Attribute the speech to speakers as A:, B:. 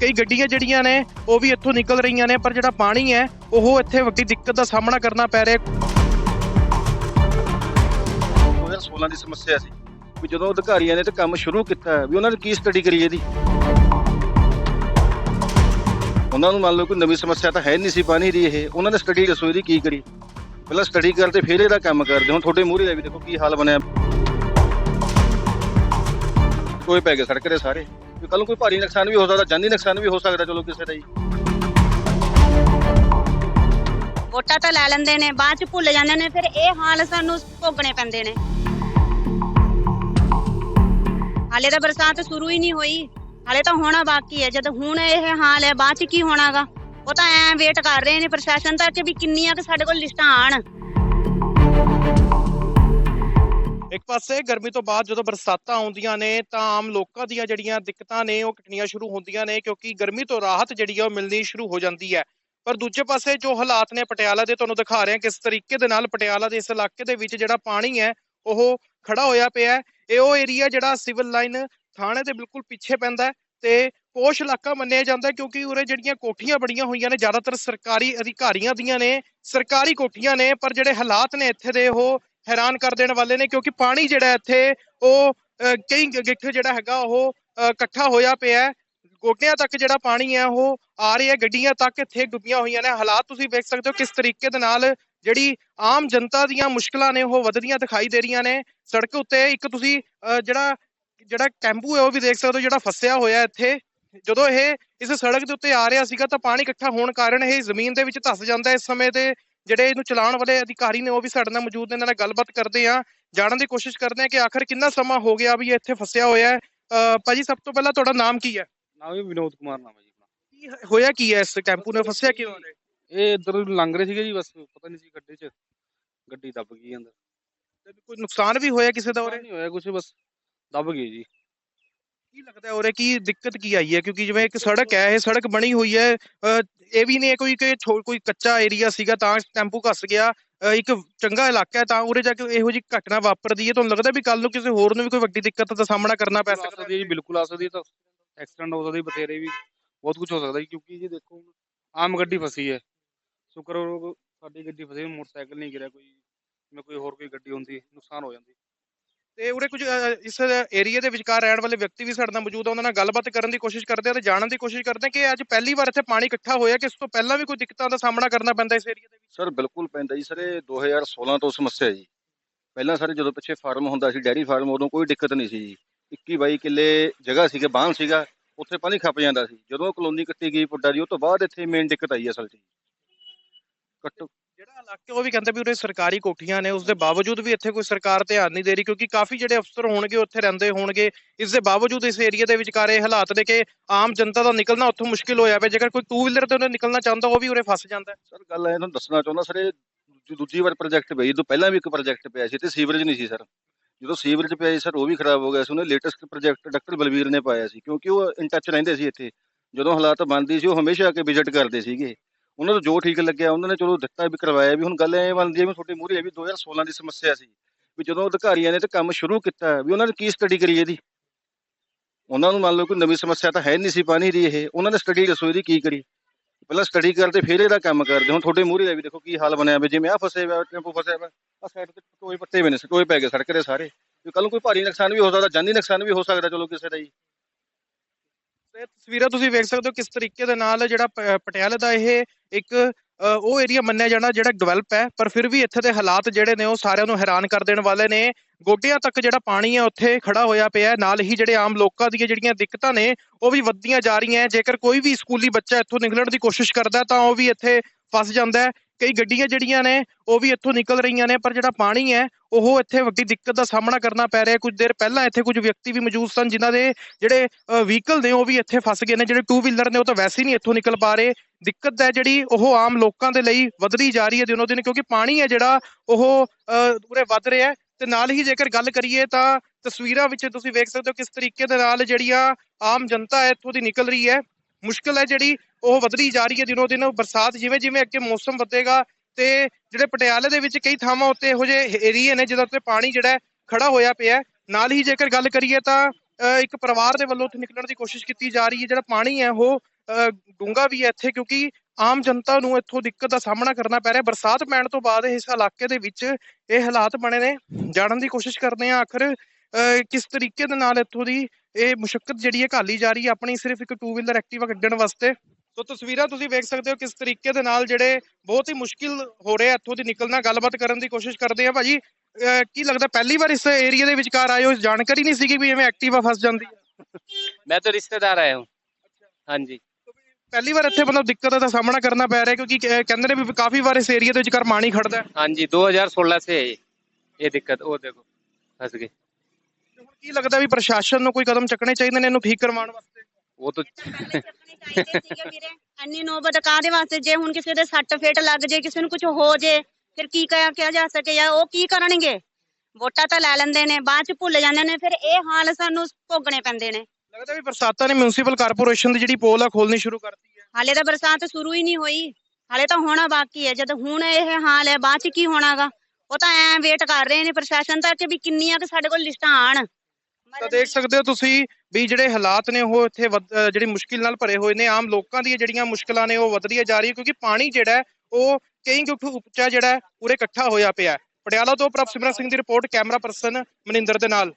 A: ਕਈ ਗੱਡੀਆਂ ਜਿਹੜੀਆਂ ਨੇ, ਉਹ ਵੀ ਇੱਥੋਂ ਨਿਕਲ ਰਹੀਆਂ ਨੇ, ਪਰ ਜਿਹੜਾ ਪਾਣੀ ਹੈ, ਉਹ ਇੱਥੇ ਵੱਡੀ ਦਿੱਕਤ ਦਾ ਸਾਹਮਣਾ ਕਰਨਾ ਪੈ ਰਿਹਾ।
B: 2016 ਦੀ ਸਮੱਸਿਆ ਸੀ ਵੀ ਜਦੋਂ ਅਧਿਕਾਰੀਆਂ ਨੇ ਤੇ ਕੰਮ ਸ਼ੁਰੂ ਕੀਤਾ ਵੀ ਉਹਨਾਂ ਨੇ ਕੀ ਸਟੱਡੀ ਕਰੀ ਇਹਦੀ? ਉਹਨਾਂ ਨੂੰ ਮੰਨ ਲਓ ਕੋਈ ਨਵੀਂ ਸਮੱਸਿਆ ਤਾਂ ਹੈ ਨਹੀਂ ਸੀ ਪਾਣੀ ਦੀ ਇਹ। ਉਹਨਾਂ ਨੇ ਸਟੱਡੀ ਦੱਸੋ ਇਹਦੀ ਕੀ ਕਰੀ। ਪਹਿਲਾਂ ਸਟੱਡੀ ਕਰਦੇ ਫਿਰ ਇਹਦਾ ਕੰਮ ਕਰਦੇ। ਹੁਣ ਤੁਹਾਡੇ ਮੂਹਰੇ ਦਾ ਵੀ ਦੇਖੋ ਕੀ ਹਾਲ ਬਣਿਆ। ਕੋਈ ਪੈ ਗਏ ਸੜਕ ਦੇ ਸਾਰੇ। ਵੀ ਕੱਲ ਨੂੰ ਕੋਈ ਭਾਰੀ ਨੁਕਸਾਨ ਵੀ ਹੋ ਸਕਦਾ, ਜਾਨੀ ਨੁਕਸਾਨ ਵੀ ਹੋ ਸਕਦਾ ਚਲੋ ਕਿਸੇ ਦਾ ਜੀ।
C: ਵੋਟਾਂ ਤਾਂ ਲੈ ਲੈਂਦੇ ਨੇ, ਬਾਅਦ ਚ ਭੁੱਲ ਜਾਂਦੇ ਨੇ, ਫਿਰ ਇਹ ਹਾਲ ਸਾਨੂੰ ਭੋਗਣੇ ਪੈਂਦੇ ਨੇ। ਹਾਲੇ ਤਾਂ ਬਰਸਾਤ ਸ਼ੁਰੂ ਹੀ ਨਹੀਂ ਹੋਈ, ਹਾਲੇ ਤਾਂ ਹੋਣਾ ਬਾਕੀ ਹੈ, ਜਦ ਹੁਣ ਇਹ ਹਾਲ ਹੈ, ਬਾਅਦ ਚ ਕੀ ਹੋਣਾਗਾ? ਉਹ ਤਾਂ ਐ ਵੇਟ ਕਰ ਰਹੇ ਨੇ ਪ੍ਰਸ਼ਾਸਨ ਤੱਕ ਵੀ ਕਿੰਨੀਆਂ ਕਿ ਸਾਡੇ ਕੋਲ ਲਿਸਟਾਂ ਆਣ।
A: ਇੱਕ ਪਾਸੇ ਗਰਮੀ ਤੋਂ ਬਾਅਦ ਜਦੋਂ ਬਰਸਾਤਾਂ ਆਉਂਦੀਆਂ ਨੇ, ਤਾਂ ਆਮ ਲੋਕਾਂ ਦੀਆਂ ਜਿਹੜੀਆਂ ਦਿੱਕਤਾਂ ਨੇ, ਉਹ ਘਟਣੀਆਂ ਸ਼ੁਰੂ ਹੁੰਦੀਆਂ ਨੇ, ਕਿਉਂਕਿ ਗਰਮੀ ਤੋਂ ਰਾਹਤ ਜਿਹੜੀ ਆ ਉਹ ਮਿਲਣੀ ਸ਼ੁਰੂ ਹੋ ਜਾਂਦੀ ਹੈ। ਪਰ ਦੂਜੇ ਪਾਸੇ ਜੋ ਹਾਲਾਤ ਨੇ ਪਟਿਆਲਾ ਦੇ, ਤੁਹਾਨੂੰ ਦਿਖਾ ਰਹੇ ਹਾਂ ਕਿਸ ਤਰੀਕੇ ਦੇ ਨਾਲ ਪਟਿਆਲਾ ਦੇ ਇਸ ਇਲਾਕੇ ਦੇ ਵਿੱਚ ਜਿਹੜਾ ਪਾਣੀ ਹੈ, ਉਹ ਖੜਾ ਹੋਇਆ ਪਿਆ ਹੈ। ਇਹ ਉਹ ਏਰੀਆ ਜਿਹੜਾ ਸਿਵਲ ਲਾਈਨ ਥਾਣੇ ਦੇ ਬਿਲਕੁਲ ਪਿੱਛੇ ਪੈਂਦਾ ਤੇ ਕੋਸ਼ ਇਲਾਕਾ ਮੰਨਿਆ ਜਾਂਦਾ ਕਿਉਂਕਿ ਉਰੇ ਜਿਹੜੀਆਂ ਕੋਠੀਆਂ ਬਣੀਆਂ ਹੋਈਆਂ ਨੇ, ਜ਼ਿਆਦਾਤਰ ਸਰਕਾਰੀ ਅਧਿਕਾਰੀਆਂ ਦੀਆਂ ਨੇ, ਸਰਕਾਰੀ ਕੋਠੀਆਂ ਨੇ, ਪਰ ਜਿਹੜੇ ਹਾਲਾਤ ਨੇ ਇੱਥੇ ਦੇ, ਉਹ ਹੈਰਾਨ ਕਰ ਦੇਣ ਵਾਲੇ ਨੇ ਕਿਉਂਕਿ ਪਾਣੀ ਜਿਹੜਾ ਇੱਥੇ ਉਹ ਕਈ ਗਿੱਠ ਜਿਹੜਾ ਹੈਗਾ ਉਹ ਇਕੱਠਾ ਹੋਇਆ ਪਿਆ ਗੋਡਿਆਂ ਤੱਕ ਜਿਹੜਾ ਪਾਣੀ ਹੈ ਉਹ ਆ ਰਿਹਾ ਗੱਡੀਆਂ ਤੱਕ ਇੱਥੇ ਡੁੱਬੀਆਂ ਹੋਈਆਂ ਨੇ। ਹਾਲਾਤ ਤੁਸੀਂ ਵੇਖ ਸਕਦੇ ਹੋ ਕਿਸ ਤਰੀਕੇ ਦੇ ਨਾਲ ਜਿਹੜੀ ਆਮ ਜਨਤਾ ਦੀਆਂ ਮੁਸ਼ਕਲਾਂ ਨੇ ਉਹ ਵਧਦੀਆਂ ਦਿਖਾਈ ਦੇ ਰਹੀਆਂ ਨੇ। ਸੜਕ ਉੱਤੇ ਇੱਕ ਤੁਸੀਂ ਅਹ, ਜਿਹੜਾ ਜਿਹੜਾ ਕੈਂਬੂ ਹੈ ਉਹ ਵੀ ਦੇਖ ਸਕਦੇ ਹੋ ਜਿਹੜਾ ਫਸਿਆ ਹੋਇਆ ਇੱਥੇ। ਜਦੋਂ ਇਹ ਇਸ ਸੜਕ ਦੇ ਉੱਤੇ ਆ ਰਿਹਾ ਸੀਗਾ ਤਾਂ ਪਾਣੀ ਇਕੱਠਾ ਹੋਣ ਕਾਰਨ ਇਹ ਜ਼ਮੀਨ ਦੇ ਵਿੱਚ ਧੱਸ ਜਾਂਦਾ ਇਸ ਸਮੇਂ ਤੇ ਜਿਹੜੇ ਇਹਨੂੰ ਚਲਾਉਣ ਵਾਲੇ ਅਧਿਕਾਰੀ ਨੇ ਉਹ ਵੀ ਸਾਡੇ ਨਾਲ ਮੌਜੂਦ ਨੇ ਇਹਨਾਂ ਨਾਲ ਗੱਲਬਾਤ ਕਰਦੇ ਆ ਜਾਣਨ ਦੀ ਕੋਸ਼ਿਸ਼ ਕਰਦੇ ਆ ਕਿ ਆਖਰ ਕਿੰਨਾ ਸਮਾਂ ਹੋ ਗਿਆ ਵੀ ਇਹ ਇੱਥੇ ਫਸਿਆ ਹੋਇਆ ਹੈ। ਭਾਜੀ ਸਭ ਤੋਂ ਪਹਿਲਾਂ ਤੁਹਾਡਾ ਨਾਮ ਕੀ ਹੈ?
D: ਨਾਮ ਵੀ ਵਿਨੋਦ ਕੁਮਾਰ ਨਾਮ ਹੈ ਜੀ ਆਪਣਾ।
A: ਕੀ ਹੋਇਆ ਕੀ ਹੈ ਇਸ ਕੈਂਪੂ ਨੇ ਫਸਿਆ ਕਿਉਂ ਹੈ?
D: ਇਹ ਇੱਧਰ ਲੰਘ ਰਹੇ ਸੀਗੇ ਜੀ ਬਸ ਪਤਾ ਨਹੀਂ ਸੀ ਗੱਡੀ 'ਚ। ਗੱਡੀ ਦੱਬ ਗਈ ਅੰਦਰ।
A: ਤੇ ਕੋਈ ਨੁਕਸਾਨ ਵੀ ਹੋਇਆ ਕਿਸੇ ਦਾ ਉਰੇ?
D: ਨਹੀਂ ਹੋਇਆ ਕੁਝ ਬਸ ਦੱਬ ਗਈ ਜੀ।
A: ਕੀ ਲੱਗਦਾ ਹੈ ਉਰੇ? ਕੀ ਦਿੱਕਤ ਕੀ ਆਈ ਹੈ? ਕਿਉਂਕਿ ਜਿਵੇਂ ਇੱਕ ਸੜਕ ਹੈ ਇਹ ਸੜਕ ਬਣੀ ਹੋਈ ਹੈ ਇਹ ਵੀ ਨਹੀਂ ਕੋਈ ਕੋਈ ਕੱਚਾ ਏਰੀਆ ਸੀਗਾ ਤਾਂ ਟੈਂਪੂ ਘਸ ਗਿਆ ਇੱਕ ਚੰਗਾ ਇਲਾਕਾ ਹੈ ਤਾਂ ਉਰੇ ਜਾ ਕੇ ਇਹੋ ਜਿਹੀ ਘਟਨਾ ਵਾਪਰਦੀ ਹੈ। ਤੁਹਾਨੂੰ ਲੱਗਦਾ ਵੀ ਕੱਲ ਨੂੰ ਕਿਸੇ ਹੋਰ ਨੂੰ ਵੀ ਕੋਈ ਵੱਡੀ ਦਿੱਕਤ ਦਾ ਸਾਹਮਣਾ ਕਰਨਾ ਪੈ ਸਕਦਾ
D: ਹੈ? ਜੀ ਬਿਲਕੁਲ ਆ ਸਕਦੀ ਹੈ ਤਾਂ ਐਕਸੀਡੈਂਟ ਹੋ ਸਕਦਾ ਜੀ ਬਥੇਰੇ ਵੀ ਬਹੁਤ ਕੁਝ ਹੋ ਸਕਦਾ ਜੀ ਕਿਉਂਕਿ ਜੀ ਦੇਖੋ ਆਮ ਗੱਡੀ ਫਸੀ ਹੈ। ਸ਼ੁਕਰ ਕਰੋ ਸਾਡੀ ਗੱਡੀ ਫਸੀ ਮੋਟਰਸਾਈਕਲ ਨਹੀਂ ਗਿਰਿਆ ਕੋਈ ਜਿਵੇਂ ਕੋਈ ਹੋਰ ਕੋਈ ਗੱਡੀ ਹੁੰਦੀ ਨੁਕਸਾਨ ਹੋ ਜਾਂਦੀ।
A: ਤੇ ਉਰੇ ਕੁਝ ਅਹ, ਇਸ ਏਰੀਆ ਦੇ ਵਿਚਕਾਰ ਰਹਿਣ ਵਾਲੇ ਵਿਅਕਤੀ ਵੀ ਸਾਡੇ ਨਾਲ ਮੌਜੂਦ ਆ ਉਹਨਾਂ ਨਾਲ ਗੱਲਬਾਤ ਕਰਨ ਦੀ ਕੋਸ਼ਿਸ਼ ਕਰਦੇ ਆ ਤੇ ਜਾਣਨ ਦੀ ਕੋਸ਼ਿਸ਼ ਕਰਦੇ ਆ ਕਿ ਅੱਜ ਪਹਿਲੀ ਵਾਰ ਇੱਥੇ ਪਾਣੀ ਇਕੱਠਾ ਹੋਇਆ ਕਿ ਇਸ ਤੋਂ ਪਹਿਲਾਂ ਵੀ ਕੋਈ ਦਿੱਕਤਾਂ ਦਾ ਸਾਹਮਣਾ ਕਰਨਾ ਪੈਂਦਾ ਇਸ ਏਰੀਆ ਦੇ ਵਿੱਚ?
B: ਸਰ ਬਿਲਕੁਲ ਪੈਂਦਾ ਜੀ ਸਰ ਇਹ 2016 ਤੋਂ ਸਮੱਸਿਆ ਜੀ। ਪਹਿਲਾਂ ਸਰ ਜਦੋਂ ਪਿੱਛੇ ਫਾਰਮ ਹੁੰਦਾ ਸੀ ਡੈਰੀ ਫਾਰਮ ਉਦੋਂ ਕੋਈ ਦਿੱਕਤ ਨਹੀਂ ਸੀ ਜੀ। 21 22 ਕਿੱਲੇ ਜਗ੍ਹਾ ਸੀਗੇ ਬਾਹਨ ਸੀਗਾ ਉੱਥੇ ਪਾਣੀ ਖੱਪ ਜਾਂਦਾ ਸੀ। ਜਦੋਂ ਕਲੋਨੀ ਕੱਟੀ ਗਈ ਪੁੱਡਾ ਦੀ ਉਹ ਤੋਂ ਬਾਅਦ ਇੱਥੇ ਮੇਨ ਦਿੱਕਤ ਆਈ ਅਸਲ 'ਚ ਕੱਟ
A: ਜਿਹੜਾ ਇਲਾਕੇ, ਉਹ ਵੀ ਕਹਿੰਦੇ ਵੀ ਉਰੇ ਸਰਕਾਰੀ ਕੋਠੀਆਂ ਨੇ ਉਸ ਦੇ ਬਾਵਜੂਦ ਵੀ ਇੱਥੇ ਕੋਈ ਸਰਕਾਰ ਧਿਆਨ ਨਹੀਂ ਦੇ ਰਹੀ, ਕਿਉਂਕਿ ਕਾਫੀ ਜਿਹੜੇ ਅਫਸਰ ਹੋਣਗੇ, ਉੱਥੇ ਰਹਿੰਦੇ ਹੋਣਗੇ। ਇਸ ਦੇ ਬਾਵਜੂਦ ਇਸ ਏਰੀਆ ਦੇ ਵਿਚਕਾਰ ਹਾਲਾਤ ਦੇ ਕਿ ਆਮ ਜਨਤਾ ਦਾ ਨਿਕਲਣਾ ਉੱਥੋਂ ਮੁਸ਼ਕਿਲ ਹੋਇਆ ਪਿਆ। ਜੇਕਰ ਕੋਈ ਟੂ ਵੀਲਰ ਤੇ ਉਹਨੇ ਨਿਕਲਣਾ ਚਾਹੁੰਦਾ, ਉਹ ਵੀ ਉਰੇ ਫਸ ਜਾਂਦਾ
B: ਸਰ, ਗੱਲ ਇਹ ਤੁਹਾਨੂੰ ਦੱਸਣਾ ਚਾਹੁੰਦਾ, ਸਰ, ਇਹ ਦੂਜੀ ਵਾਰ ਪ੍ਰੋਜੈਕਟ ਪਿਆ ਜੀ ਪਹਿਲਾਂ ਵੀ ਇੱਕ ਪ੍ਰੋਜੈਕਟ ਪਿਆ ਸੀ, ਤੇ ਸੀਵਰੇਜ ਨਹੀਂ ਸੀ, ਸਰ। ਜਦੋਂ ਸੀਵਰੇਜ ਪਿਆ ਸੀ, ਸਰ, ਉਹ ਵੀ ਖਰਾਬ ਹੋ ਗਿਆ ਸੀ। ਉਹਨੇ ਲੇਟੈਸਟ ਪ੍ਰੋਜੈਕਟ ਡਾਕਟਰ ਬਲਵੀਰ ਨੇ ਪਾਇਆ ਸੀ, ਕਿਉਂਕਿ ਉਹ ਇਨ ਟੱਚ ਰਹਿੰਦੇ ਸੀ ਇੱਥੇ। ਜਦੋਂ ਹਾਲਾਤ ਬਣਦੀ ਸੀ, ਉਹ ਹਮੇਸ਼ਾ ਆ ਕੇ ਵਿਜ਼ਿਟ ਕਰਦੇ ਸੀਗੇ। ਉਹਨਾਂ ਨੂੰ ਜੋ ਠੀਕ ਲੱਗਿਆ, ਉਹਨਾਂ ਨੇ ਚਲੋ ਦਿੱਤਾ ਵੀ ਕਰਵਾਇਆ ਵੀ। ਹੁਣ ਗੱਲ ਐ ਬਣਦੀ ਹੈ ਵੀ ਤੁਹਾਡੇ ਮੂਹਰੇ ਹੈ ਵੀ 2016 ਦੀ ਸਮੱਸਿਆ ਸੀ ਵੀ ਜਦੋਂ ਅਧਿਕਾਰੀਆਂ ਨੇ ਤੇ ਕੰਮ ਸ਼ੁਰੂ ਕੀਤਾ ਵੀ ਉਹਨਾਂ ਨੇ ਕੀ ਸਟੱਡੀ ਕਰੀ ਇਹਦੀ? ਉਹਨਾਂ ਨੂੰ ਮੰਨ ਲਓ ਕੋਈ ਨਵੀਂ ਸਮੱਸਿਆ ਤਾਂ ਹੈ ਨਹੀਂ ਸੀ ਪਾਣੀ ਦੀ ਇਹ। ਉਹਨਾਂ ਨੇ ਸਟੱਡੀ ਦੱਸੋ ਇਹਦੀ ਕੀ ਕਰੀ। ਪਹਿਲਾਂ ਸਟੱਡੀ ਕਰਦੇ, ਫਿਰ ਇਹਦਾ ਕੰਮ ਕਰਦੇ। ਹੁਣ ਤੁਹਾਡੇ ਮੂਹਰੇ ਦਾ ਵੀ ਦੇਖੋ ਕੀ ਹਾਲ ਬਣਿਆ ਵੀ ਜਿਵੇਂ ਆ ਫਸੇ ਹੋਇਆ ਟੈਂਪੂ ਫਸਿਆ ਹੋਇਆ ਆ ਸਾਈਡ ਤੇ ਟੋਏ ਪੱਟੇ ਵੀ ਨੇ ਟੋਏ ਪੈ ਗਏ ਸੜਕ ਦੇ ਸਾਰੇ। ਵੀ ਕੱਲ ਨੂੰ ਕੋਈ ਭਾਰੀ ਨੁਕਸਾਨ ਵੀ ਹੋ ਸਕਦਾ, ਜਾਨੀ ਨੁਕਸਾਨ ਵੀ ਹੋ ਸਕਦਾ ਚਲੋ ਕਿਸੇ ਦਾ ਹੀ।
A: ਤੇ ਤਸਵੀਰਾਂ ਤੁਸੀਂ ਵੇਖ ਸਕਦੇ ਹੋ ਕਿਸ ਤਰੀਕੇ ਦੇ ਨਾਲ ਜਿਹੜਾ ਪ- ਪਟਿਆਲੇ ਦਾ ਇਹ ਇੱਕ ਉਹ ਏਰੀਆ ਮੰਨਿਆ ਜਾਣਾ ਜਿਹੜਾ ਡਿਵੈਲਪ ਹੈ, ਪਰ ਫਿਰ ਵੀ ਇੱਥੇ ਦੇ ਹਾਲਾਤ ਜਿਹੜੇ ਨੇ ਉਹ ਸਾਰਿਆਂ ਨੂੰ ਹੈਰਾਨ ਕਰ ਦੇਣ ਵਾਲੇ ਨੇ। ਗੋਡਿਆਂ ਤੱਕ ਜਿਹੜਾ ਪਾਣੀ ਹੈ ਉੱਥੇ ਖੜਾ ਹੋਇਆ ਪਿਆ ਹੈ, ਨਾਲ ਹੀ ਜਿਹੜੇ ਆਮ ਲੋਕਾਂ ਦੀਆਂ ਜਿਹੜੀਆਂ ਦਿੱਕਤਾਂ ਨੇ, ਉਹ ਵੀ ਵੱਧਦੀਆਂ ਜਾ ਰਹੀਆਂ ਜੇਕਰ ਕੋਈ ਵੀ ਸਕੂਲੀ ਬੱਚਾ ਇੱਥੋਂ ਨਿਕਲਣ ਦੀ ਕੋਸ਼ਿਸ਼ ਕਰਦਾ ਤਾਂ ਉਹ ਵੀ ਇੱਥੇ ਫਸ ਜਾਂਦਾ ਹੈ। ਕਈ ਗੱਡੀਆਂ ਜਿਹੜੀਆਂ ਨੇ ਉਹ ਵੀ ਇੱਥੋਂ ਨਿਕਲ ਰਹੀਆਂ ਨੇ ਪਰ ਜਿਹੜਾ ਪਾਣੀ ਹੈ ਉਹ ਇੱਥੇ ਵੱਡੀ ਦਿੱਕਤ ਦਾ ਸਾਹਮਣਾ ਕਰਨਾ ਪੈ ਰਿਹਾ। ਕੁਝ ਦੇਰ ਪਹਿਲਾਂ ਇੱਥੇ ਕੁਝ ਵਿਅਕਤੀ ਵੀ ਮੌਜੂਦ ਸਨ ਜਿਨ੍ਹਾਂ ਦੇ ਜਿਹੜੇ ਵਹੀਕਲ ਨੇ ਉਹ ਵੀ ਇੱਥੇ ਫਸ ਗਏ ਨੇ। ਜਿਹੜੇ ਟੂ ਵੀਲਰ ਨੇ ਉਹ ਤਾਂ ਵੈਸੇ ਹੀ ਨਹੀਂ ਇੱਥੋਂ ਨਿਕਲ ਪਾ ਰਹੇ। ਦਿੱਕਤ ਹੈ ਜਿਹੜੀ ਉਹ ਆਮ ਲੋਕਾਂ ਦੇ ਲਈ ਵਧਦੀ ਜਾ ਰਹੀ ਹੈ ਦਿਨੋ ਦਿਨ ਕਿਉਂਕਿ ਪਾਣੀ ਹੈ ਜਿਹੜਾ ਉਹ ਅਹ, ਪੂਰੇ ਵੱਧ ਰਿਹਾ ਹੈ। ਤੇ ਨਾਲ ਹੀ ਜੇਕਰ ਗੱਲ ਕਰੀਏ ਤਾਂ ਤਸਵੀਰਾਂ ਵਿੱਚ ਤੁਸੀਂ ਵੇਖ ਸਕਦੇ ਹੋ ਕਿਸ ਤਰੀਕੇ ਦੇ ਨਾਲ ਜਿਹੜੀਆਂ ਆਮ ਜਨਤਾ ਹੈ ਇੱਥੋਂ ਦੀ ਨਿਕਲ ਰਹੀ ਹੈ। ਮੁਸ਼ਕਲ ਹੈ ਜਿਹੜੀ ਉਹ ਵਧਦੀ ਜਾ ਰਹੀ ਹੈ ਦਿਨੋ ਦਿਨ। ਬਰਸਾਤ ਜਿਵੇਂ ਜਿਵੇਂ ਅੱਗੇ ਮੌਸਮ ਵਧੇਗਾ ਤੇ ਜਿਹੜੇ ਪਟਿਆਲੇ ਦੇ ਵਿੱਚ ਕਈ ਥਾਵਾਂ ਉੱਤੇ ਇਹੋ ਜਿਹੇ ਏਰੀਏ ਨੇ ਜਿਹਦੇ ਉੱਤੇ ਪਾਣੀ ਜਿਹੜਾ ਖੜਾ ਹੋਇਆ ਪਿਆ ਨਾਲ ਹੀ ਜੇਕਰ ਗੱਲ ਕਰੀਏ ਤਾਂ ਇੱਕ ਪਰਿਵਾਰ ਦੇ ਵੱਲੋਂ ਉੱਥੇ ਨਿਕਲਣ ਦੀ ਕੋਸ਼ਿਸ਼ ਕੀਤੀ ਜਾ ਰਹੀ ਹੈ। ਜਿਹੜਾ ਪਾਣੀ ਹੈ ਉਹ ਡੂੰਗਾ ਵੀ ਹੈ ਇੱਥੇ ਕਿਉਂਕਿ ਆਮ ਜਨਤਾ ਨੂੰ ਇੱਥੋਂ ਦਿੱਕਤ ਦਾ ਸਾਹਮਣਾ ਕਰਨਾ ਪੈ ਰਿਹਾ ਬਰਸਾਤ ਪੈਣ ਤੋਂ ਬਾਅਦ ਇਸ ਇਲਾਕੇ ਦੇ ਵਿੱਚ ਇਹ ਹਾਲਾਤ ਬਣੇ ਨੇ। ਜਾਣਨ ਦੀ ਕੋਸ਼ਿਸ਼ ਕਰਦੇ ਹਾਂ ਆਖਰ ਕਿਸ ਤਰੀਕੇ ਦੇ ਨਾਲ ਇੱਥੋਂ ਦੀ ਇਹ ਮੁਸ਼ਕਲ ਜਿਹੜੀ ਹੈ ਘਾਲੀ ਜਾ ਰਹੀ ਹੈ ਆਪਣੀ ਸਿਰਫ ਇੱਕ ਟੂ ਵੀਲਰ ਐਕਟਿਵਾ ਕੱਢਣ ਵਾਸਤੇ। ਸੋ ਤਸਵੀਰਾਂ ਤੁਸੀਂ ਵੇਖ ਸਕਦੇ ਹੋ ਕਿਸ ਤਰੀਕੇ ਦੇ ਨਾਲ ਜਿਹੜੇ ਬਹੁਤ ਹੀ ਮੁਸ਼ਕਿਲ ਹੋ ਰਿਹਾ ਇੱਥੋਂ ਦੀ ਨਿਕਲਣਾ ਗੱਲਬਾਤ ਕਰਨ ਦੀ ਕੋਸ਼ਿਸ਼ ਕਰਦੇ ਆ। ਭਾਜੀ ਕੀ ਲੱਗਦਾ ਪਹਿਲੀ ਵਾਰ ਇਸ ਏਰੀਆ ਦੇ ਵਿਚਕਾਰ ਆਏ ਹੋ? ਜਾਣਕਾਰੀ ਨਹੀਂ ਸੀਗੀ ਵੀ ਐਵੇਂ ਐਕਟਿਵਾ ਫਸ ਜਾਂਦੀ ਹੈ।
E: ਮੈਂ ਤਾਂ ਰਿਸ਼ਤੇਦਾਰ ਆਇਆ ਹਾਂ। ਹਾਂਜੀ।
A: ਪਹਿਲੀ ਵਾਰ ਇੱਥੇ ਮਤਲਬ ਦਿੱਕਤਾਂ ਦਾ ਸਾਹਮਣਾ ਕਰਨਾ ਪੈ ਰਿਹਾ ਕਿਉਂਕਿ ਕਹਿੰਦੇ ਨੇ ਵੀ ਕਾਫੀ ਵਾਰ ਇਸ ਏਰੀਆ ਦੇ ਵਿਚਕਾਰ ਪਾਣੀ ਖੜਦਾ
E: ਹਾਂਜੀ 2016 ਸੇ ਇਹ ਦਿੱਕਤ ਉਹ ਦੇਖੋ
A: ਫਸ ਗਏ। ਕੀ ਲੱਗਦਾ ਵੀ ਪ੍ਰਸ਼ਾਸਨ ਨੂੰ ਕੋਈ ਕਦਮ ਚੱਕਣੇ ਚਾਹੀਦੇ ਨੇ ਇਹਨੂੰ ਠੀਕ ਕਰਵਾਉਣ ਵਾਸਤੇ?
E: वो तो
C: ਪਹਿਲੇ ਚੱਕਣੇ ਚਾਹੀਦੇ ਸੀਗੇ ਵੀਰੇ। ਇੰਨੀ ਨੌਬਤ ਕਾਹਦੇ ਵਾਸਤੇ? ਜੇ ਹੁਣ ਕਿਸੇ ਦੇ ਸੱਟ ਫੇਟ ਲੱਗ ਜੇ ਕਿਸੇ ਨੂੰ ਕੁਝ ਹੋ ਜੇ ਫਿਰ ਕੀ ਕਿਹਾ ਕਿਹਾ ਜਾ ਸਕੇ ਜਾਂ ਉਹ ਕੀ ਕਰਨਗੇ? ਵੋਟਾਂ ਤਾਂ ਲੈ ਲੈਂਦੇ ਨੇ ਬਾਅਦ ਚ ਭੁੱਲ ਜਾਂਦੇ ਨੇ ਫਿਰ ਇਹ ਹਾਲ ਸਾਨੂੰ ਭੋਗਣੇ ਪੈਂਦੇ ਨੇ।
A: ਲੱਗਦਾ ਵੀ ਬਰਸਾਤਾਂ ਨੇ ਮਿਊਨਿਸਪਲ ਕਾਰਪੋਰੇਸ਼ਨ ਦੀ ਜਿਹੜੀ ਪੋਲ ਆ ਖੋਲਣੀ ਸ਼ੁਰੂ ਕਰਤੀ ਹੈ।
C: ਹਾਲੇ ਤਾਂ ਬਰਸਾਤ ਸ਼ੁਰੂ ਹੀ ਨਹੀਂ ਹੋਈ। ਹਾਲੇ ਤਾਂ ਹੋਣਾ ਬਾਕੀ ਹੈ। ਜਦ ਹੁਣ ਇਹ ਹਾਲ ਹੈ ਬਾਅਦ ਚ ਕੀ ਹੋਣਾਗਾ? ਉਹ ਤਾਂ ਐ ਵੇਟ ਕਰ ਰਹੇ ਨੇ ਪ੍ਰਸ਼ਾਸਨ ਤੱਕ ਵੀ ਕਿੰਨੀਆਂ ਕਿ ਸਾਡੇ ਕੋਲ ਲਿਸਟਾਂ ਆਣ।
A: ਤਾਂ ਦੇਖ ਸਕਦੇ ਹੋ ਤੁਸੀਂ ਵੀ ਜਿਹੜੇ ਹਾਲਾਤ ਨੇ ਉਹ ਇੱਥੇ ਵੱਧ- ਜਿਹੜੀ ਮੁਸ਼ਕਿਲ ਨਾਲ ਭਰੇ ਹੋਏ ਨੇ ਆਮ ਲੋਕਾਂ ਦੀਆਂ ਜਿਹੜੀਆਂ ਮੁਸ਼ਕਲਾਂ ਨੇ ਉਹ ਵਧਦੀਆਂ ਜਾ ਰਹੀਆਂ ਕਿਉਂਕਿ ਪਾਣੀ ਜਿਹੜਾ ਹੈ, ਉਹ ਕਈ ਗੁੱਠ ਉੱਚਾ ਜਿਹੜਾ ਪੂਰੇ ਇਕੱਠਾ ਹੋਇਆ ਪਿਆ ਪਟਿਆਲਾ ਤੋਂ ਪ੍ਰਭ ਸਿਮਰਨ ਸਿੰਘ ਦੀ ਰਿਪੋਰਟ ਕੈਮਰਾ ਪਰਸਨ ਮਨਿੰਦਰ ਦੇ ਨਾਲ।